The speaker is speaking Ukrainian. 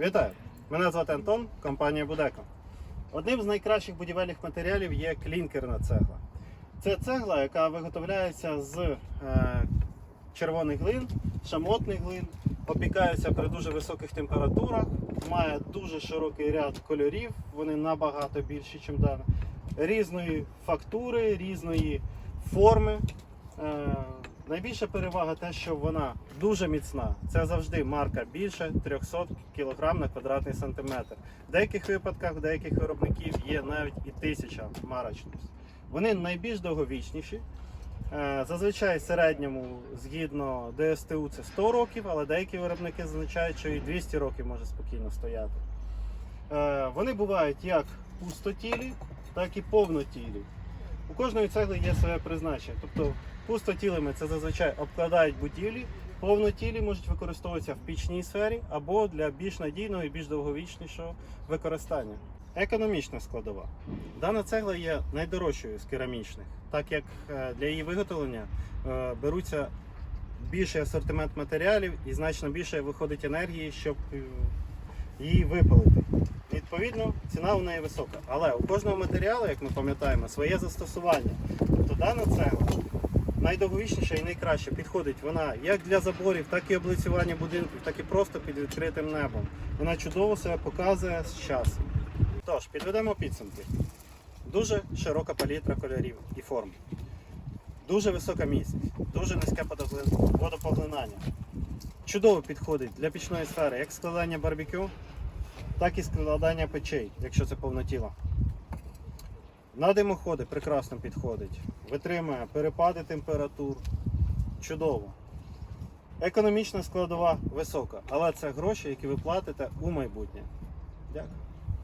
Вітаю! Мене звати Антон, компанія Будеко. Одним з найкращих будівельних матеріалів є клінкерна цегла. Це цегла, яка виготовляється з е, червоних глин, шамотних глин, опікається при дуже високих температурах, має дуже широкий ряд кольорів, вони набагато більші, ніж дане, різної фактури, різної форми. Е, Найбільша перевага те, що вона дуже міцна. Це завжди марка більше 300 кг на квадратний сантиметр. В деяких випадках, в деяких виробників є навіть і 1000 марочність. Вони найбільш довговічніші. Е, Зазвичай в середньому, згідно ДСТУ, це 100 років, але деякі виробники зазначають, що і 200 років може спокійно стояти. Е, Вони бувають як пустотілі, так і повнотілі. У кожної цегли є своє призначення. Тобто пустотілими це зазвичай обкладають будівлі, повнотілі можуть використовуватися в пічній сфері або для більш надійного і більш довговічнішого використання. Економічна складова. Дана цегла є найдорожчою з керамічних, так як е, для її виготовлення е, беруться більший асортимент матеріалів і значно більше виходить енергії, щоб е, її випалити. Відповідно, ціна у неї висока. Але у кожного матеріалу, як ми пам'ятаємо, своє застосування. Тобто дана цегла найдовговічніша і найкраще підходить вона як для заборів, так і облицювання будинків, так і просто під відкритим небом. Вона чудово себе показує з часом. Тож, підведемо підсумки. Дуже широка палітра кольорів і форм. Дуже висока міцність, дуже низьке водопоглинання. Чудово підходить для пічної сфери як складання барбекю, так і складання печей, якщо це повнотіло. На димоходи прекрасно підходить. Витримує перепади температур. Чудово. Економічна складова висока, але це гроші, які ви платите у майбутнє. Дякую.